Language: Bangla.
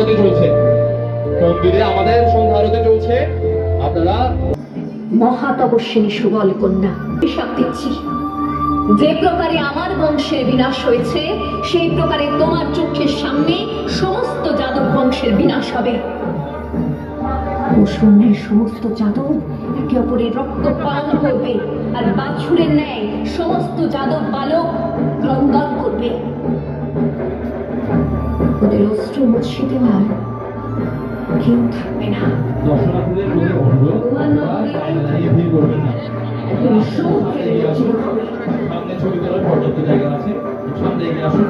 আরতি চলছে। মন্দিরে আমাদের সন্ধ্যা আরতি চলছে। আপনারা মহাতপস্বিনী সুবল কন্যা হিসাব দিচ্ছি। যে প্রকারে আমার বংশের বিনাশ হয়েছে, সেই প্রকারে তোমার চোখের সামনে সমস্ত যাদব বংশের বিনাশ হবে। পশুনের সমস্ত যাদব একে অপরের রক্ত পান করবে আর বাছুরের ন্যায় সমস্ত যাদব বালক ক্রন্দন করবে। ওদের অস্ত্র মুছে দেওয়ার কেউ থাকবে না। সামনে ছবি তোলার পর্যাপ্ত জায়গা আছে। সামনে এগিয়ে আসুন।